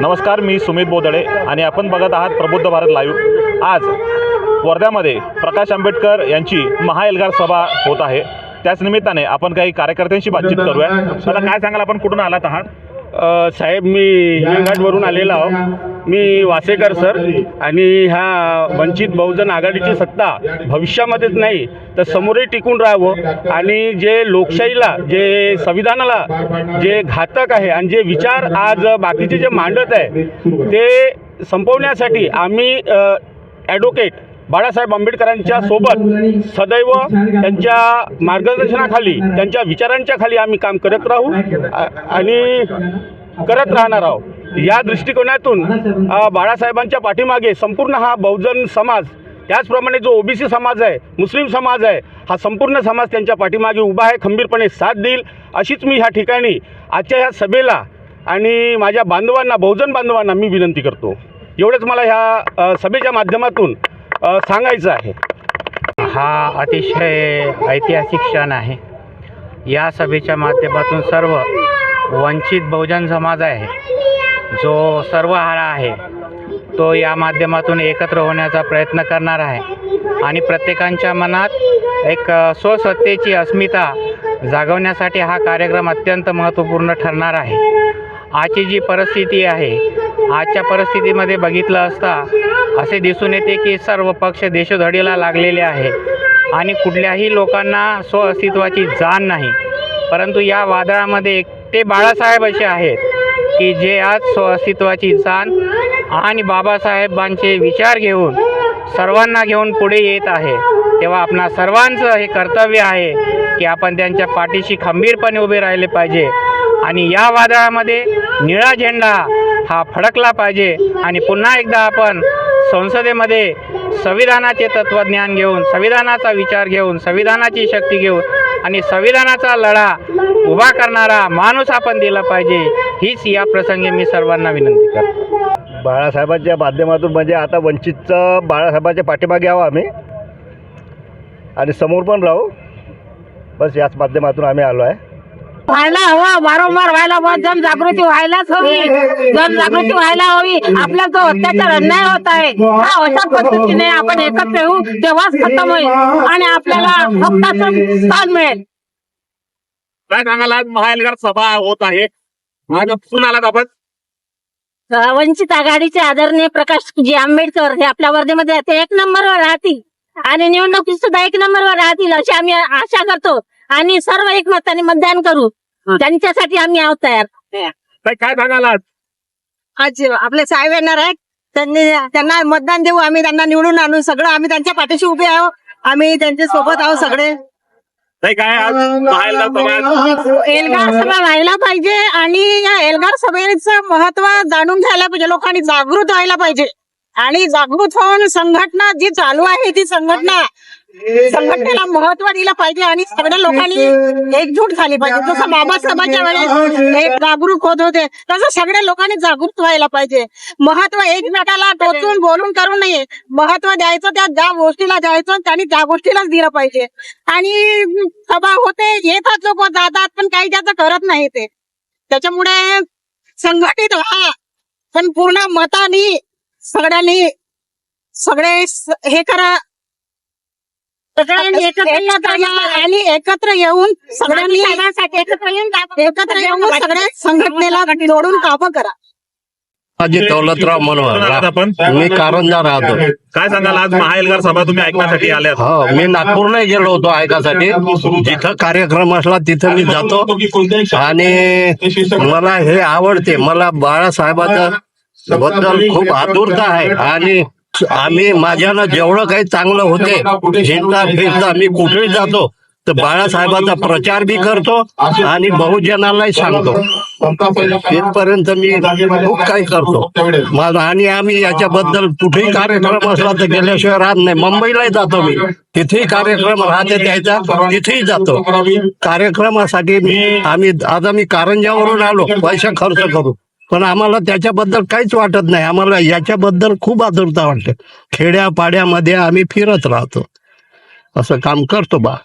नमस्कार मी सुमित बोदळे आणि आपण बघत आहात प्रबुद्ध भारत लाईव्ह. आज वर्ध्यामध्ये प्रकाश आंबेडकर यांची महाएल्गार सभा होत आहे. त्याच निमित्ताने आपण काही कार्यकर्त्यांशी बातचीत करूया. मला काय सांगाल आपण कुठून आलात आहात? साहेब मी हिंगणघाटवरून आलेलो आहो. मी वासेकर सर. आणि ह्या वंचित बहुजन आघाडीची सत्ता भविष्यामध्येच नाही तर समोरही टिकून राहावं. आणि जे लोकशाहीला जे संविधानाला जे घातक आहे आणि जे विचार आज बाकीचे जे मांडत आहे ते संपवण्यासाठी आम्ही ॲडव्होकेट बाळासाहेब आंबेडकरांच्या सोबत सदैव त्यांच्या मार्गदर्शनाखाली त्यांच्या विचारांच्या खाली आम्ही काम करत राहू आणि करत राहणार आहोत. या दृष्टिकोनातून बाळासाहेबांच्या पाठीमागे संपूर्ण हा बहुजन समाज त्याचप्रमाणे जो ओबीसी समाज आहे मुस्लिम समाज आहे हा संपूर्ण समाज त्यांच्या पाठीमागे उभा आहे खंबीरपणे साथ देईल. अशीच मी ह्या ठिकाणी आजच्या ह्या सभेला आणि माझ्या बांधवांना बहुजन बांधवांना मी विनंती करतो. एवढंच मला ह्या सभेच्या माध्यमातून सांगायचं आहे. हा अतिशय ऐतिहासिक क्षण आहे. या सभेच्या माध्यमातून सर्व वंचित बहुजन समाज आहे. जो सर्वहारा आहे तो या माध्यमातून एकत्र होण्याचा प्रयत्न करणार आहे. आणि प्रत्येकांच्या मनात एक स्वसत्तेची अस्मिता जागवण्यासाठी हा कार्यक्रम अत्यंत महत्त्वपूर्ण ठरणार आहे. आजची जी परिस्थिती आहे आजच्या परिस्थितीमध्ये बघितलं असता असे दिसून येते की सर्व पक्ष देशोधडीला लागलेले आहे. आणि कुठल्याही लोकांना स्वअस्तित्वाची जाण नाही. परंतु या वादळामध्ये एकटे बाळासाहेब असे आहेत की जे आज स्वअस्तित्वाची जाण आणि बाबासाहेबांचे विचार घेऊन सर्वांना घेऊन पुढे येत आहे. तेव्हा आपणा सर्वांचं हे कर्तव्य आहे की आपण त्यांच्या पाठीशी खंबीरपणे उभे राहिले पाहिजे. आणि या वादळामध्ये निळा झेंडा हा फडकला पाहिजे. आणि पुन्हा एकदा आपण संसदेमध्ये संविधानाचे तत्त्वज्ञान घेऊन संविधानाचा विचार घेऊन संविधानाची शक्ती घेऊन आणि संविधानाचा लढा उभा करणारा माणूस आपण दिला पाहिजे हीच या प्रसंगी मी सर्वांना विनंती करतो. बाळासाहेबांच्या माध्यमातून म्हणजे आता वंचितचं बाळासाहेबांच्या पाठीमागे यावं आम्ही. आणि समोर पण राहू. बस याच माध्यमातून आम्ही आलो आहे. व्हायला हवं वारंवार व्हायला हवं जनजागृती व्हायलाच हवी. जनजागृती व्हायला हवी. आपला जो अत्याचार अन्याय होत आहे हा अशा पद्धतीने आपण एकत्र येऊ तेव्हाच खतम होईल आणि आपल्याला हक्काचं स्थान मिळेल. काय सांगाल आज महाएल्गार सभा होत आहे? आज कुठून आलात आपण. वंचित आघाडीचे आदरणीय प्रकाशजी आंबेडकर हे आपल्या वर्धेमध्ये ते एक नंबरवर राहतील आणि निवडणुकीत सुद्धा एक नंबरवर राहतील अशी आम्ही आशा करतो. आणि सर्व एकमताने मतदान करू. त्यांच्यासाठी आम्ही आहोत तयार. काय काय सांगाल आज आज आपले साहेब येणार आहेत. त्यांनी त्यांना मतदान देऊ. आम्ही त्यांना निवडून आणू. सगळं आम्ही त्यांच्या पाठीशी उभे आहोत. आम्ही त्यांच्यासोबत आहोत सगळे. ताई, काय आज? एल्गार सभा व्हायला पाहिजे आणि या एल्गार सभेचं महत्त्व जाणून घ्यायला पाहिजे. लोकांनी जागृत व्हायला पाहिजे. आणि जागृत होऊन संघटना जी चालू आहे ती संघटना संघटनेला महत्त्व दिलं पाहिजे आणि सगळ्या लोकांनी एकजूट झाली पाहिजे. जसं बाबासाहेबांच्या वेळेस एक जागरूक होत होते तसं सगळ्या लोकांनी जागृत व्हायला पाहिजे. महत्त्व एकमेकाला टोचून बोलून करू नये महत्त्व द्यायचं त्या ज्या गोष्टीला द्यायचं त्यांनी त्या गोष्टीलाच दिलं पाहिजे. आणि सभा होते येतात लोक जातात पण काही त्याचं करत नाही ते. त्याच्यामुळे संघटित व्हा. पण पूर्ण मतानी सगळ्यांनी सगळे हे करा. सगळ्यांनी एकत्र या आणि एकत्र येऊन सगळ्यांनी एकत्र येऊन एकत्र येऊन सगळ्या संघटनेला जोडून कामं करा. माझी दौलतराव मनोहर आपण मी कारंजा राहतो. काय सांगाल आज? महाएल्गार सभा तुम्ही ऐकण्यासाठी आल्यात हो मी नागपूरला गेलो होतो ऐकासाठी जिथं कार्यक्रम असला तिथं मी जातो. आणि मला हे आवडते. मला बाळासाहेबाचं बद्दल खूप आतुरता आहे. आणि आम्ही माझ्यानं जेवढं काही चांगलं होते हिंडता फिरता मी कुठेही जातो तर बाळासाहेबाचा प्रचार बी करतो आणि बहुजनालाही सांगतो. इथपर्यंत मी खूप काही करतो. माझं आणि आम्ही याच्याबद्दल कुठेही कार्यक्रम असला तर गेल्याशिवाय राहत नाही. मुंबईलाही जातो मी. तिथेही कार्यक्रम राहते त्याचा तिथेही जातो. कार्यक्रमासाठी मी आम्ही आता मी कारंजावरून आलो. पैसा खर्च करू. पण आम्हाला त्याच्याबद्दल काहीच वाटत नाही. आम्हाला याच्याबद्दल खूप आतुरता वाटते. खेड्यापाड्यामध्ये आम्ही फिरत राहतो. असं काम करतो बा.